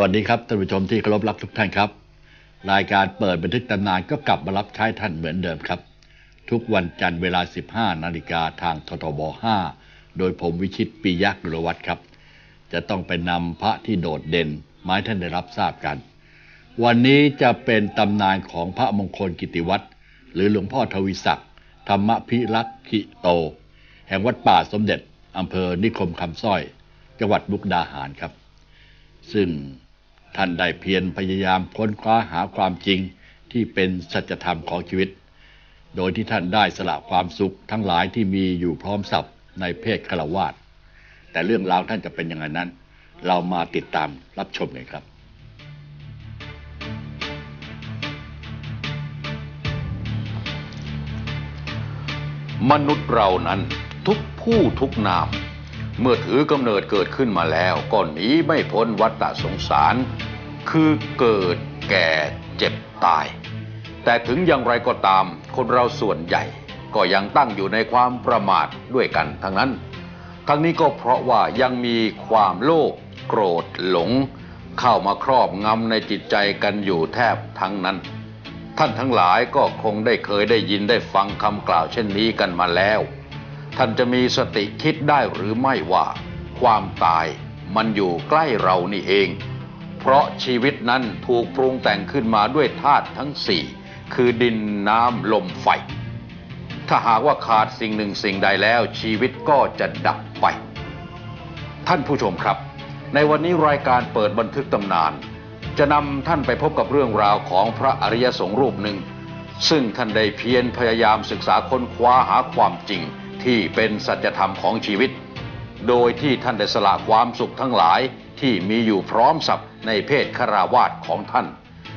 วัสดีครับท่านผู้ชมที่เคารพรักทุกท่านครับ รายการเปิดบันทึกตำนานก็กลับมารับใช้ท่านเหมือนเดิมครับ ทุกวันจันทร์เวลา 15 นาฬิกาทางททบ 5 โดยผมวิชิตปียักษ์ดุรวัตรครับ จะต้องไปนำพระที่โดดเด่นมาให้ท่านได้รับทราบกัน วันนี้จะเป็นตำนานของพระมงคลกิติวัตรหรือหลวงพ่อทวีศักดิ์ธรรมพิรักขิโต แห่งวัดป่าสมเด็จอำเภอนิคมคำสร้อย จังหวัดมุกดาหารครับ ซึ่ง ท่านได้เพียรพยายามค้นคว้าหาความจริงที่เป็นสัจธรรมของชีวิต โดยที่ท่านได้สละความสุขทั้งหลายที่มีอยู่พร้อมสับในเพศฆราวาสแต่เรื่องราวท่านจะเป็นย่างไรนั้น เรามาติดตามรับชมกันครับมนุษย์เรานั้นทุกผู้ทุกนาม เมื่อถือกำเนิดเกิดขึ้นมาแล้วก็หนีไม่พ้นวัฏสงสาร คือเกิดแก่เจ็บตาย แต่ถึงอย่างไรก็ตาม คนเราส่วนใหญ่ ก็ยังตั้งอยู่ในความประมาทด้วยกันทั้งนั้น ทั้งนี้ก็เพราะว่ายังมีความโลภโกรธหลง เข้ามาครอบงำในจิตใจกันอยู่แทบทั้งนั้น ท่านทั้งหลายก็คงได้เคยได้ยินได้ฟังคำกล่าวเช่นนี้กันมาแล้ว ท่านจะมีสติคิดได้หรือไม่ว่า ความตายมันอยู่ใกล้เรานี่เอง เพราะชีวิตนั้นถูกปรุงแต่งขึ้นมาด้วยธาตุทั้งสี่คือดินน้ำลมไฟ ถ้าหากว่าขาดสิ่งหนึ่งสิ่งใดแล้วชีวิตก็จะดับไป ท่านผู้ชมครับ ในวันนี้รายการเปิดบันทึกตำนาน จะนำท่านไปพบกับเรื่องราวของพระอริยสงฆ์รูปหนึ่ง ซึ่งท่านได้เพียรพยายามศึกษาค้นคว้าหาความจริง ที่เป็นสัจธรรมของชีวิต โดยที่ท่านได้สละความสุขทั้งหลายที่มีอยู่พร้อมสับในเพศคาราวาสของท่าน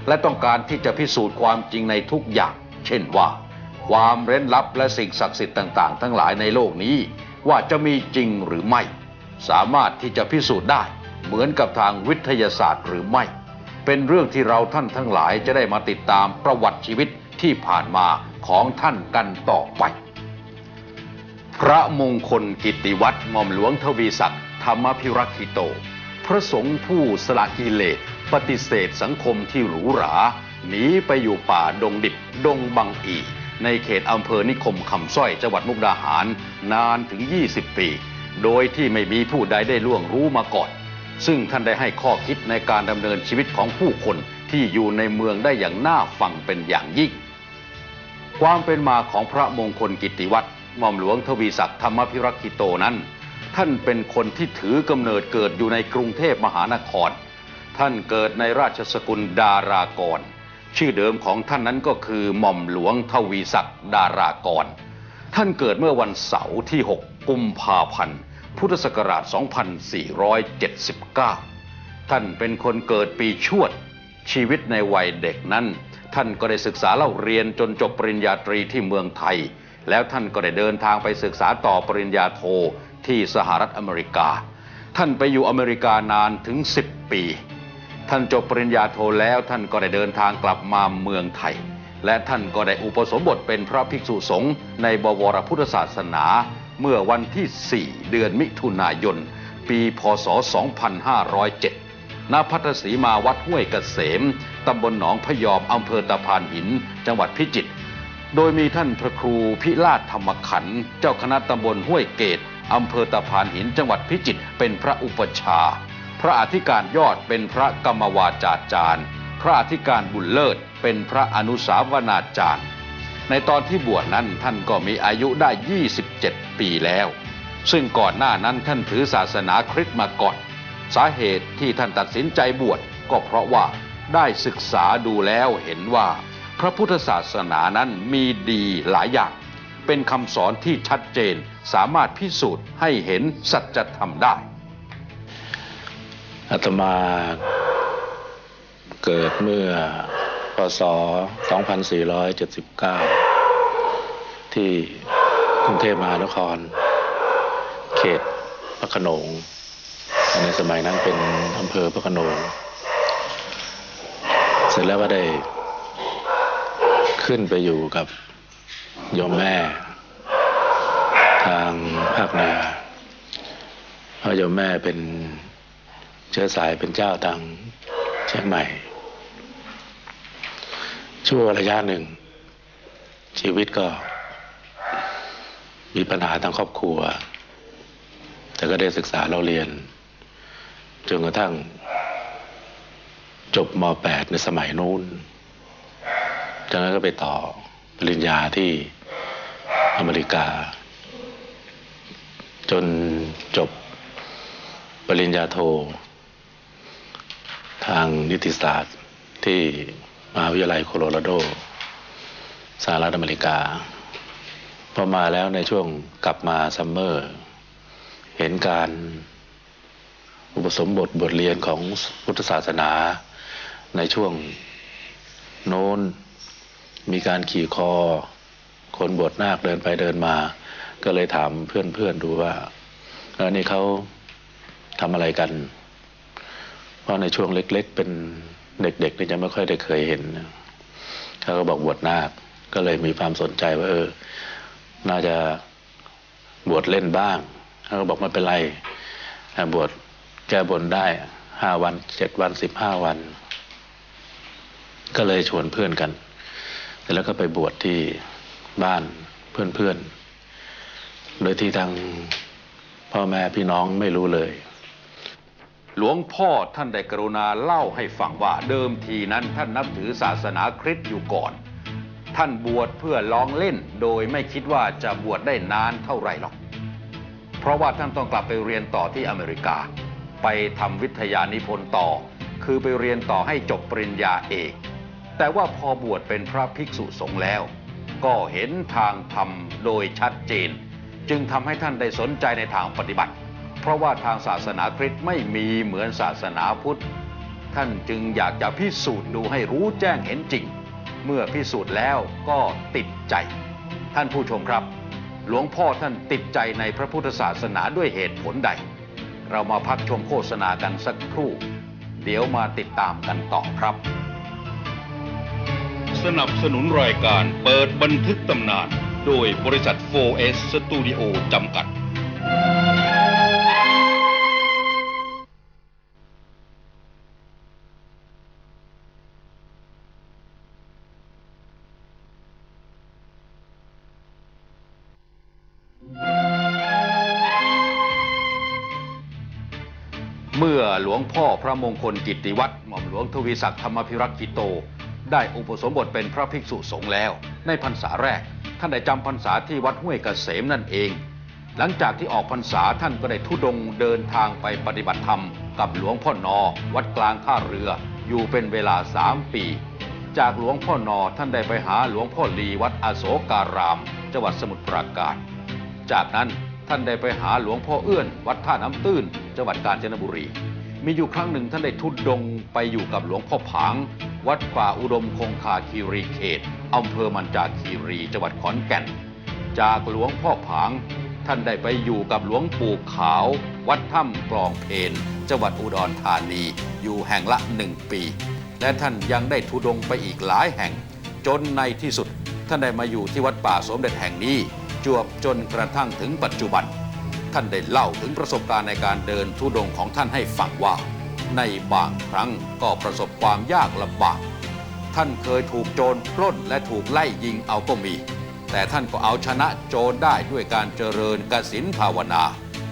และต้องการที่จะพิสูจน์ความจริงในทุกอย่าง เช่นว่า ความเร้นลับและสิ่งศักดิ์สิทธิ์ต่าง ๆ ทั้งหลายในโลกนี้ ว่าจะมีจริงหรือไม่ สามารถที่จะพิสูจน์ได้ เหมือนกับทางวิทยาศาสตร์หรือไม่ เป็นเรื่องที่เราท่านทั้งหลายจะได้มาติดตามประวัติชีวิตที่ผ่านมาของท่านกันต่อไป พระมงคลกิติวัตรหม่อมหลวงทวีศักดิ์ธรรมพิรักขิโต พระสงฆ์ผู้สละกิเลสปฏิเสธสังคมที่หรูหราหนีไปอยู่ป่าดงดิบดงบังอี ในเขตอำเภอนิคมคำสร้อยจังหวัดมุกดาหาร นานถึง 20 ปี โดยที่ไม่มีผู้ใดได้ล่วงรู้มาก่อน ซึ่งท่านได้ให้ข้อคิดในการดำเนินชีวิตของผู้คนที่อยู่ในเมืองได้อย่างน่าฟังเป็นอย่างยิ่ง ความเป็นมาของพระมงคลกิตติวัตร หม่อมหลวงทวีศักดิ์ธรรมพิรักขิโตนั้น ท่านเป็นคนที่ถือกำเนิดเกิดอยู่ในกรุงเทพมหานคร ท่านเกิดในราชสกุลดารากร ชื่อเดิมของท่านนั้นก็คือหม่อมหลวงทวีศักดิ์ดารากร ท่านเกิดเมื่อวันเสาร์ที่ 6 กุมภาพันธ์ พุทธศักราช 2479 ท่านเป็นคนเกิดปีชวด ชีวิตในวัยเด็กนั้น ท่านก็ได้ศึกษาเล่าเรียนจนจบปริญญาตรีที่เมืองไทย แล้วท่านก็ได้เดินทางไปศึกษาต่อปริญญาโทที่สหรัฐอเมริกา ท่านไปอยู่อเมริกานานถึง 10 ปี ท่านจบปริญญาโทแล้วท่านก็ได้เดินทางกลับมาเมืองไทย และท่านก็ได้อุปสมบทเป็นพระภิกษุสงฆ์ในบวรพุทธศาสนา เมื่อวันที่ 4 เดือนมิถุนายน ปีพศ 2507ณพัทศรีมาวัดห้วยเกษม ตำบลหนองพยอมอำเภอตะพานหิน จังหวัดพิจิตร โดยมีท่านพระครูพิราชธรรมขันธ์เจ้าคณะตำบลห้วยเกตอำเภอตะพานหินจังหวัดพิจิตรเป็นพระอุปชา พระอธิการยอดเป็นพระกรรมวาจาจารย์ พระอธิการบุญเลิศเป็นพระอนุสาวนาจารย์ ในตอนที่บวชนั้นท่านก็มีอายุได้ 27 ปีแล้ว ซึ่งก่อนหน้านั้นท่านถือศาสนาคริสต์มาก่อน สาเหตุที่ท่านตัดสินใจบวชก็เพราะว่าได้ศึกษาดูแล้วเห็นว่า พระพุทธศาสนานั้นมีดีหลายอย่าง เป็นคำสอนที่ชัดเจนสามารถพิสูจน์ให้เห็นสัจธรรมได้อาตมาเกิดเมื่อพศ 2479 ที่กรุงเทพมหานคร เขตพระขนง ในสมัยนั้นเป็นอำเภอพระขนง เสร็จแล้วก็ได้ ขึ้นไปอยู่กับโยมแม่ ทางภาคเหนือเพราะโยมแม่เป็นเชื้อสายเป็นเจ้าทางเชียงใหม่ ชั่วระยะหนึ่ง ชีวิตก็ มีปัญหาทางครอบครัว แต่ก็ได้ศึกษาเราเรียน จนกระทั่ง จบม .8 ในสมัยนู้น จากนั้นก็ไปต่อปริญญาที่อเมริกา จนจบปริญญาโท ทางนิติศาสตร์ที่มหาวิทยาลัยโคโลราโดสหรัฐอเมริกา พอมาแล้วในช่วงกลับมาซัมเมอร์ เห็นการอุปสมบทบทเรียนของพุทธศาสนาในช่วงโน้น มีการขี่คอ คนบวชนาคเดินไปเดินมา ก็เลยถามเพื่อนๆดูว่าเออนี่เขาทำอะไรกัน เพราะในช่วงเล็ก ๆ เป็นเด็กๆนี่จะไม่ค่อยได้เคยเห็นเขาก็บอกบวชนาคก็เลยมีความสนใจว่าเออ น่าจะบวชเล่นบ้างเขาก็บอกไม่เป็นไรบวชแก้บนได้ห้าวันเจ็ดวันสิบห้าวัน ก็เลยชวนเพื่อนกัน แล้วก็ไปบวชที่บ้านเพื่อนๆ โดยที่ทางพ่อแม่พี่น้องไม่รู้เลย หลวงพ่อท่านได้กรุณาเล่าให้ฟังว่าเดิมทีนั้นท่านนับถือศาสนาคริสต์อยู่ก่อน ท่านบวชเพื่อลองเล่น โดยไม่คิดว่าจะบวชได้นานเท่าไหร่หรอก เพราะว่าท่านต้องกลับไปเรียนต่อที่อเมริกา ไปทำวิทยานิพนธ์ต่อ คือไปเรียนต่อให้จบปริญญาเอก แต่ว่าพอบวชเป็นพระภิกษุสงฆ์แล้ว ก็เห็นทางธรรมโดยชัดเจน จึงทำให้ท่านได้สนใจในทางปฏิบัติ เพราะว่าทางศาสนาคริสต์ไม่มีเหมือนศาสนาพุทธ ท่านจึงอยากจะพิสูจน์ดูให้รู้แจ้งเห็นจริง เมื่อพิสูจน์แล้วก็ติดใจ ท่านผู้ชมครับ หลวงพ่อท่านติดใจในพระพุทธศาสนาด้วยเหตุผลใด เรามาพักชมโฆษณากันสักครู่ เดี๋ยวมาติดตามกันต่อครับ สนับสนุนรายการเปิดบันทึกตำนาน โดยบริษัท 4S Studio จำกัด เมื่อหลวงพ่อพระมงคลกิตติวัตรหม่อมหลวงทวีศักดิ์ธรรมพิรักษ์กิโต ได้อุปสมบทเป็นพระภิกษุสงฆ์แล้ว ในพรรษาแรก ท่านได้จำพรรษาที่วัดห้วยเกษมนั่นเอง หลังจากที่ออกพรรษาท่านก็ได้ทุดงเดินทางไปปฏิบัติธรรม กับหลวงพ่อนอ วัดกลางท่าเรืออยู่เป็นเวลาสามปี จากหลวงพ่อนอท่านได้ไปหาหลวงพ่อลีวัดอโศการาม จังหวัดสมุทรปราการ จากนั้นท่านได้ไปหาหลวงพ่อเอื้อน วัดท่าน้ำตื้น จังหวัดกาญจนบุรี มีอยู่ครั้งหนึ่งท่านได้ทุดดงไปอยู่กับหลวงพ่อผาง วัดป่าอุดมคงคาคีรีเขตอำเภอมันจาคีรีจังหวัดขอนแก่น จากหลวงพ่อผาง ท่านได้ไปอยู่กับหลวงปู่ขาว วัดถ้ำกลองเพนจังหวัดอุดรธานี อยู่แห่งละหนึ่งปี และท่านยังได้ทุดงไปอีกหลายแห่ง จนในที่สุด ท่านได้มาอยู่ที่วัดป่าสมเด็จแห่งนี้ จวบจนกระทั่งถึงปัจจุบัน ท่านได้เล่าถึงประสบการณ์ในการเดินทุดงค์ของท่านให้ฟังว่า ในบางครั้งก็ประสบความยากลำบาก ท่านเคยถูกโจรปล้นและถูกไล่ยิงเอาก็มี แต่ท่านก็เอาชนะโจรได้ด้วยการเจริญกสินภาวนา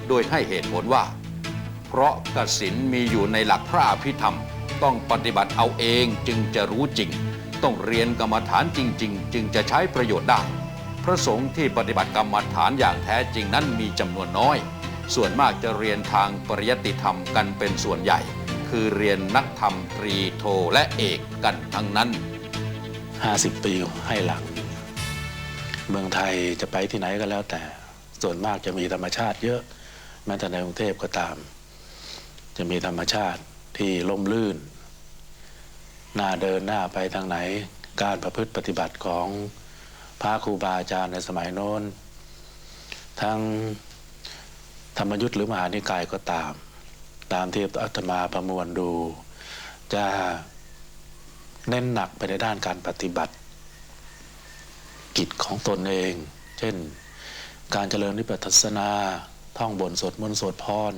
โดยให้เหตุผลว่า เพราะกสินมีอยู่ในหลักพระอภิธรรม ต้องปฏิบัติเอาเองจึงจะรู้จริง ต้องเรียนกรรมฐานจริง ๆ จึงจะใช้ประโยชน์ได้ พระสงฆ์ที่ปฏิบัติกรรมฐานอย่างแท้จริงนั้นมีจำนวนน้อย ส่วนมากจะเรียนทางปริยัติธรรมกันเป็นส่วนใหญ่ คือเรียนนักธรรมตรีโทและเอกกันทั้งนั้น 50 ปีให้หลัง เมืองไทยจะไปที่ไหนก็แล้วแต่ ส่วนมากจะมีธรรมชาติเยอะ แม้แต่ในกรุงเทพก็ตาม จะมีธรรมชาติที่ล่มลื่นหน้าเดินหน้าไปทางไหนการประพฤติปฏิบัติของ พระครูบาอาจารย์ในสมัยโน้น ทั้งธรรมยุทธ์หรือมหานิกายก็ตาม ตามที่อาตมาประมวลดู จะเน้นหนักไปในด้านการปฏิบัติ กิจของตนเอง เช่น การเจริญวิปัสสนา ท่องบนสวดมนต์สวดพร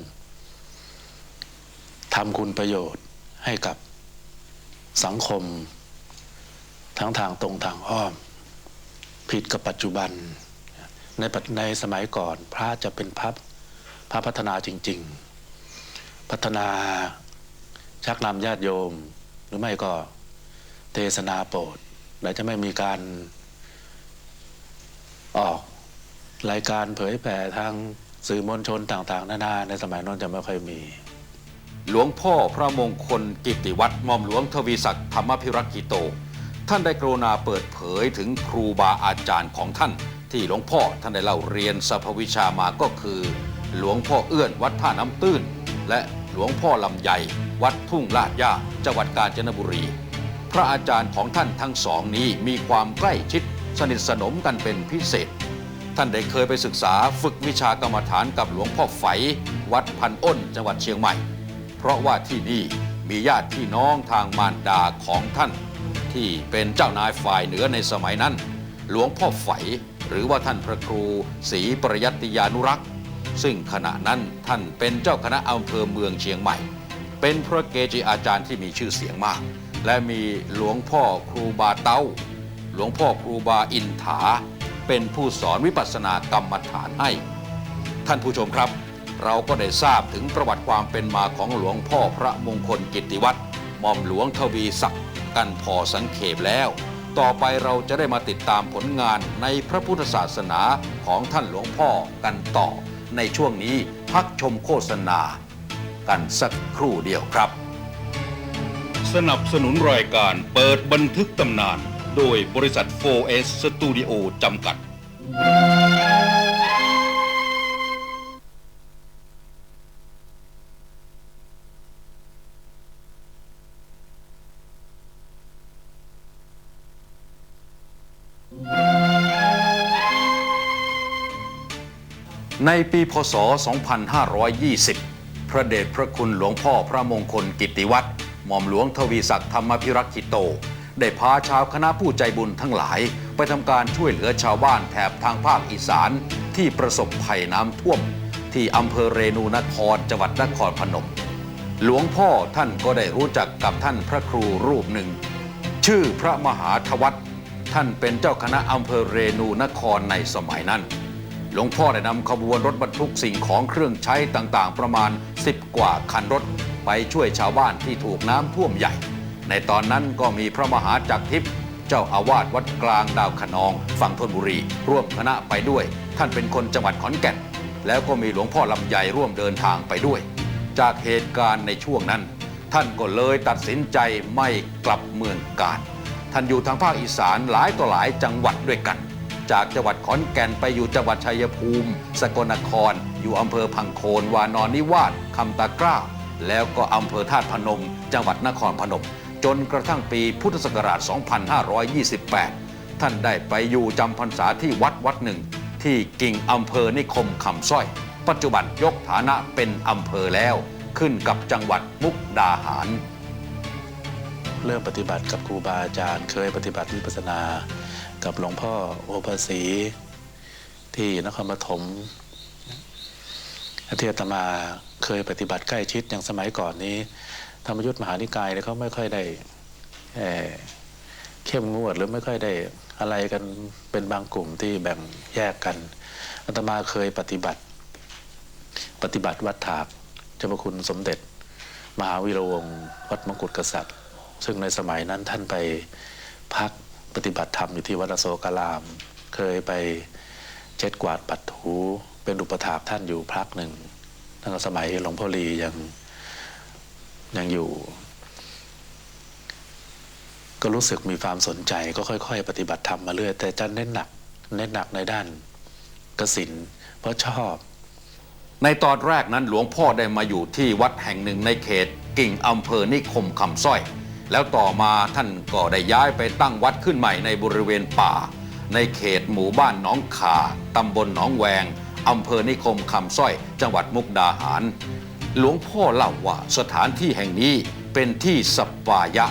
ทำคุณประโยชน์ให้กับสังคม ทั้งทางตรงทางอ้อม ผิดกับปัจจุบัน ในในสมัยก่อนพระจะเป็นพระพระพัฒนาจริง ๆ พัฒนาชักนำญาติโยม หรือไม่ก็เทศนาโปรดและจะไม่มีการออกรายการเผยแผ่ทางสื่อมวลชนต่างๆ นานาในสมัยนั้นจะไม่ค่อยมี หลวงพ่อพระมงคลกิติวัตรมอมหลวงทวีศักดิ์ธรรมพิรักษ์กิโต ท่านได้กรุณาเปิดเผยถึงครูบาอาจารย์ของท่าน ที่หลวงพ่อท่านได้เล่าเรียนสรพวิชามาก็คือ หลวงพ่อเอื้อนวัดท่าน้ำตื้น และหลวงพ่อลำไยวัดทุ่งลาดย่าจังหวัดกาญจนบุรี พระอาจารย์ของท่านทั้งสองนี้มีความใกล้ชิดสนิทสนมกันเป็นพิเศษ ท่านได้เคยไปศึกษาฝึกวิชากรรมฐานกับหลวงพ่อไฝวัดพันอ้นจังหวัดเชียงใหม่ เพราะว่าที่นี่มีญาติพี่น้องทางมารดาของท่าน ที่เป็นเจ้านายฝ่ายเหนือในสมัยนั้น หลวงพ่อไฝหรือว่าท่านพระครูศรีปรยัติยานุรักษ์ ซึ่งขณะนั้นท่านเป็นเจ้าคณะอำเภอเมืองเชียงใหม่ เป็นพระเกจิอาจารย์ที่มีชื่อเสียงมาก และมีหลวงพ่อครูบาเต้า หลวงพ่อครูบาอินถา เป็นผู้สอนวิปัสสนากรรมฐานให้ ท่านผู้ชมครับ เราก็ได้ทราบถึงประวัติความเป็นมาของหลวงพ่อพระมงคลกิติวัตร ม่อมหลวงทวีศักดิ์กันพอสังเขปแล้ว ต่อไปเราจะได้มาติดตามผลงานในพระพุทธศาสนาของท่านหลวงพ่อกันต่อ ในช่วงนี้พักชมโฆษณา กันสักครู่เดียวครับ สนับสนุนรายการเปิดบันทึกตำนาน โดยบริษัท 4S Studio จำกัด ในปีพศ 2520 พระเดชพระคุณหลวงพ่อพระมงคลกิติวัตรหม่อมหลวงทวีศักดิ์ธรรมพิรักษ์กิโต ได้พาชาวคณะผู้ใจบุญทั้งหลาย ไปทำการช่วยเหลือชาวบ้านแถบทางภาคอีสานที่ประสบภัยน้ำท่วม ที่อำเภอเรนูนครจังหวัดนครพนม หลวงพ่อท่านก็ได้รู้จักกับท่านพระครูรูปหนึ่ง ชื่อพระมหาทวัตท่านเป็นเจ้าคณะอำเภอเรนูนครในสมัยนั้น หลวงพ่อได้นำขบวนรถบรรทุกสิ่งของเครื่องใช้ต่างๆ ประมาณ 10 กว่าคันรถ ไปช่วยชาวบ้านที่ถูกน้ำท่วมใหญ่ ในตอนนั้นก็มีพระมหาจักรทิพย์เจ้าอาวาสวัดกลางดาวขนองฝั่งธนบุรี ร่วมคณะไปด้วย ท่านเป็นคนจังหวัดขอนแก่น แล้วก็มีหลวงพ่อลำไยร่วมเดินทางไปด้วย จากเหตุการณ์ในช่วงนั้น ท่านก็เลยตัดสินใจไม่กลับเมืองกาญท่านอยู่ทางภาคอีสานหลายต่อหลายจังหวัดด้วยกัน จากจังหวัดขอนแก่นไปอยู่จังหวัดชัยภูมิ สกลนคร อยู่อำเภอพังโคนวานอนนิวาสคำตะกร้า แล้วก็อำเภอธาตุพนม จังหวัดนครพนม จนกระทั่งปีพุทธศักราช 2528 ท่านได้ไปอยู่จำพรรษาที่วัดวัดหนึ่ง ที่กิ่งอำเภอนิคมคำสร้อย ปัจจุบันยกฐานะเป็นอำเภอแล้ว ขึ้นกับจังหวัดมุกดาหารเริ่มปฏิบัติกับครูบาอาจารย์ เคยปฏิบัติวิปัสสนา กับหลวงพ่อโอภาสีที่นครปฐมที่อาตมาเคยปฏิบัติใกล้ชิดอย่างสมัยก่อนนี้ ธรรมยุทธมหานิกายเนี่ยเขาไม่ค่อยได้เเข้มงวดหรือไม่ค่อยได้อะไรกันเป็นบางกลุ่มที่แบ่งแยกกันอาตมาเคยปฏิบัติ ปฏิบัติวัดถากเจ้าพระคุณสมเด็จ มหาวีรวงศ์วัดมงกุฎกษัตริย์ ซึ่งในสมัยนั้นท่านไปพัก ปฏิบัติธรรมอยู่ที่วัดโศกราม เคยไปเช็ดกวาดปัดถูเป็นอุปถากท่านอยู่พักหนึ่งตั้งแต่สมัยหลวงพ่อลียังยังอยู่ ก็รู้สึกมีความสนใจก็ค่อย ๆ ปฏิบัติธรรมมาเรื่อยแต่จะเน้นหนักเน้นหนักในด้านกสินเพราะชอบ ในตอนแรกนั้นหลวงพ่อได้มาอยู่ที่วัดแห่งหนึ่งในเขต กิ่งอำเภอนิคมคำสร้อย แล้วต่อมาท่านก็ได้ย้ายไปตั้งวัดขึ้นใหม่ในบริเวณป่า ในเขตหมู่บ้านหนองขาตำบลหนองแวงอำเภอนิคมคำสร้อย จังหวัดมุกดาหาร หลวงพ่อเล่าว่าสถานที่แห่งนี้เป็นที่สปายะ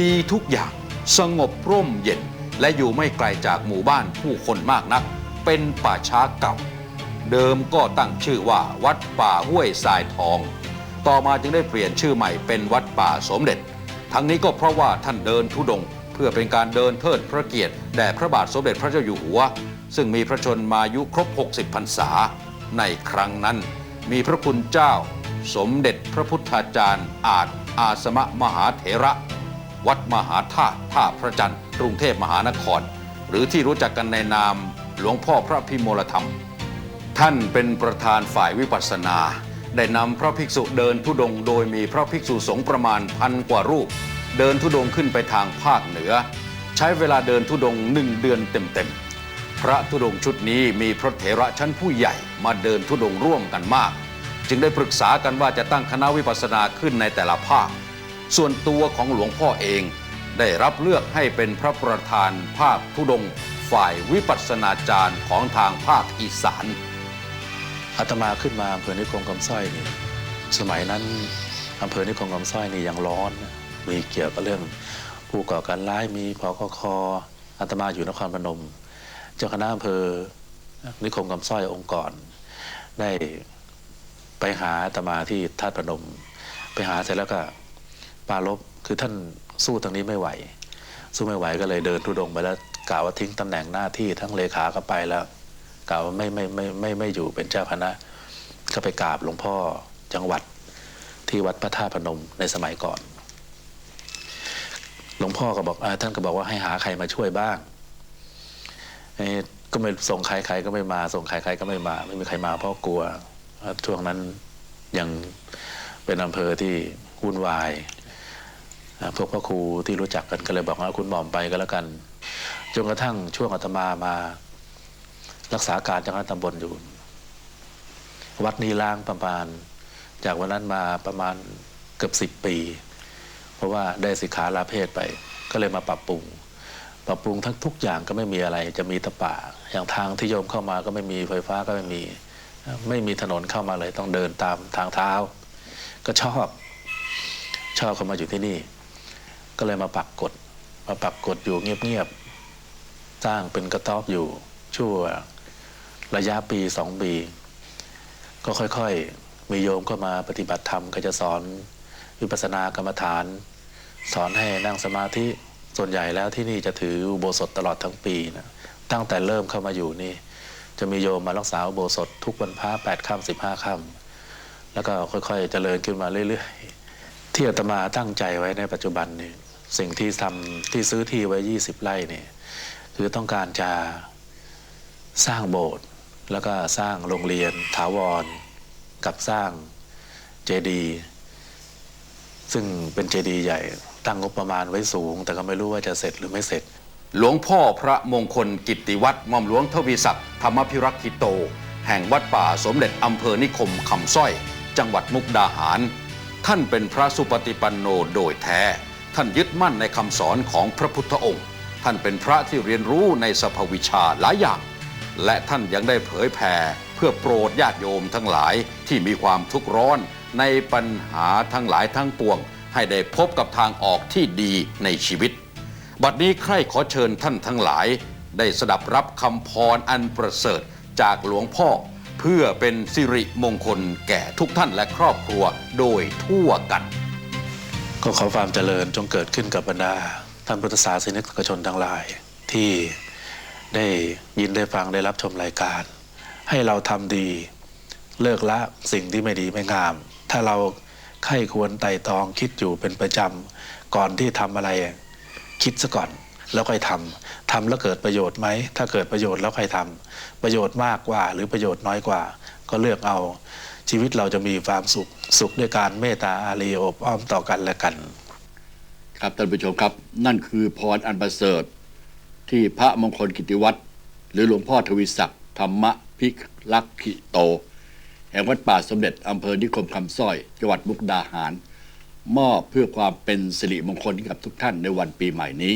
ดีทุกอย่างสงบร่มเย็น และอยู่ไม่ไกลจากหมู่บ้านผู้คนมากนัก เป็นป่าช้าเก่า เดิมก็ตั้งชื่อว่าวัดป่าห้วยทรายทอง ต่อมาจึงได้เปลี่ยนชื่อใหม่เป็นวัดป่าสมเด็จ ทั้งนี้ก็เพราะว่าท่านเดินทุดง เพื่อเป็นการเดินเทิดพระเกียรติแด่พระบาทสมเด็จพระเจ้าอยู่หัว ซึ่งมีพระชนมายุครบ 60 พรรษา ในครั้งนั้น มีพระคุณเจ้า สมเด็จพระพุทธาจารย์อาจอาสมะมหาเถระ วัดมหาธาตุท่าพระจันทร์กรุงเทพมหานคร หรือที่รู้จักกันในนามหลวงพ่อพระพิมลธรรม ท่านเป็นประธานฝ่ายวิปัสสนา ได้นำพระภิกษุเดินทุดงโดยมีพระภิกษุสงฆ์ประมาณพันกว่ารูป เดินทุดงขึ้นไปทางภาคเหนือ ใช้เวลาเดินทุดงหนึ่งเดือนเต็มๆ พระทุดงชุดนี้มีพระเถระชั้นผู้ใหญ่มาเดินทุดงร่วมกันมาก จึงได้ปรึกษากันว่าจะตั้งคณะวิปัสสนาขึ้นในแต่ละภาค ส่วนตัวของหลวงพ่อเองได้รับเลือกให้เป็นพระประธานภาคทุดงฝ่ายวิปัสสนาจารย์ของทางภาคอีสาน อาตมาขึ้นมาอำเภอนิคมคำสร้อยนี่สมัยนั้นอำเภอนิคมคำสร้อยนี่ยังร้อน มีเกี่ยวกับเรื่องผู้ก่อการร้ายมีพอกคออาตมาอยู่นครพนม เจ้าคณะอำเภอนิคมคำสร้อยองค์กรได้ไปหาอาตมาที่ธาพนม ไปหาเสร็จแล้วก็ปารบคือท่านสู้ทางนี้ไม่ไหว สู้ไม่ไหวก็เลยเดินทุดงไปแล้วกล่าวว่าทิ้งตำแหน่งหน้าที่ทั้งเลขาก็ไปแล้ว กล่าวว่าไม่ไม่ไม่ไม่ไม่อยู่เป็นเจ้าคณะ ก็ไปกราบหลวงพ่อจังหวัดที่วัดพระธาตุพนมในสมัยก่อน หลวงพ่อก็บอกอท่านก็บอกว่าให้หาใครมาช่วยบ้างก็ไม่ส่งใครใครก็ไม่มา ส่งใครใครก็ไม่มา ไม่มีใครมาเพราะกลัวช่วงนั้นยังเป็นอำเภอที่วุ่นวายพวกพ่อครูที่รู้จักกันก็เลยบอกว่าคุณหม่อมไปก็แล้วกันจนกระทั่งช่วงอาตมามา รักษาการเจ้าคณะตำบลอยู่ วัดนี้ล้างประมาณ จากวันนั้นมาประมาณเกือบสิบปี เพราะว่าได้สิกขาลาเพศไป ก็เลยมาปรับปรุง ปรับปรุงทั้งทุกอย่างก็ไม่มีอะไร จะมีตะป่า อย่างทางที่โยมเข้ามาก็ไม่มีไฟฟ้าก็ไม่มี ไม่มีถนนเข้ามาเลย ต้องเดินตามทางเท้า ก็ชอบ ชอบเข้ามาอยู่ที่นี่ ก็เลยมาปักกฎมาปักกฎอยู่เงียบๆสร้างเป็นกระต๊อบอยู่ชั่ว ระยะปีสองปี ก็ค่อยๆ มีโยมเข้ามาปฏิบัติธรรมก็จะสอนวิปัสสนากรรมฐาน สอนให้นั่งสมาธิส่วนใหญ่แล้วที่นี่จะถืออุโบสถตลอดทั้งปีนะตั้งแต่เริ่มเข้ามาอยู่นี่ จะมีโยมมารักษาอุโบสถทุกวันพระแปดค่ำสิบห้าค่ำแล้วก็ค่อยๆเจริญขึ้นมาเรื่อยๆ ที่อาตมาตั้งใจไว้ในปัจจุบันนี่สิ่งที่ทำที่ซื้อที่ไว้20ไร่เนี่ยคือต้องการจะสร้างโบสถ์ แล้วก็สร้างโรงเรียนถาวร กับสร้างเจดีย์ซึ่งเป็นเจดีย์ใหญ่ ตั้งงบประมาณไว้สูง แต่ก็ไม่รู้ว่าจะเสร็จหรือไม่เสร็จ หลวงพ่อพระมงคลกิตติวัตรม่อมหลวงทวีศักดิ์ธรรมพิรักษิโต แห่งวัดป่าสมเด็จอำเภอนิคมคำสร้อย จังหวัดมุกดาหาร ท่านเป็นพระสุปฏิปันโนโดยแท้ ท่านยึดมั่นในคำสอนของพระพุทธองค์ ท่านเป็นพระที่เรียนรู้ในสภวิชาหลายอย่าง และท่านยังได้เผยแผ่เพื่อโปรดญาติโยมทั้งหลายที่มีความทุกข์ร้อนในปัญหาทั้งหลายทั้งปวง ให้ได้พบกับทางออกที่ดีในชีวิต บัดนี้ใคร่ขอเชิญท่านทั้งหลาย ได้สดับรับคำพรอันประเสริฐจากหลวงพ่อ เพื่อเป็นสิริมงคลแก่ทุกท่านและครอบครัวโดยทั่วกัน ก็ขอความเจริญจงเกิดขึ้นกับบรรดาท่านพุทธศาสนิกชนทั้งหลายที่ ได้ยินได้ฟังได้รับชมรายการ ให้เราทำดี เลิกละสิ่งที่ไม่ดีไม่งาม ถ้าเราไข้ควรไต่ตองคิดอยู่เป็นประจำก่อนที่ทำอะไร คิดซะก่อนแล้วค่อยทำทำแล้วเกิดประโยชน์ไหม ถ้าเกิดประโยชน์แล้วค่อยทำประโยชน์มากกว่า หรือประโยชน์น้อยกว่า ก็เลือกเอาชีวิตเราจะมีความสุขสุขด้วยการเมตตาอารีอบอ้อมต่อกันและกัน ครับท่านผู้ชมครับ นั่นคือพรอันประเสริฐ ที่พระมงคลกิติวัตรหรือหลวงพ่อทวีศักดิ์ธรรมพิรักขิโต แห่งวัดป่าสมเด็จอำเภอนิคมคำสร้อย จังหวัดมุกดาหาร มอบเพื่อความเป็นสิริมงคลกับทุกท่านในวันปีใหม่นี้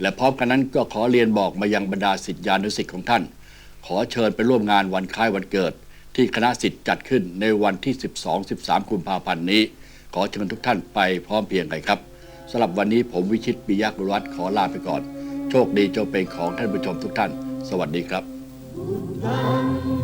และพร้อมกันนั้นก็ขอเรียนบอกมายังบรรดาสิทธิานุสิทธิ์ของท่าน ขอเชิญไปร่วมงานวันคล้ายวันเกิด ที่คณะสิทธิ์จัดขึ้นในวันที่ 12-13 กุมภาพันธ์นี้ ขอเชิญทุกท่านไปพร้อมเพียงกันครับสำหรับวันนี้ผมวิชิตปิยกุลวัฒน์ขอลาไปก่อน โชคดีจงเป็นของท่านผู้ชมทุกท่าน สวัสดีครับ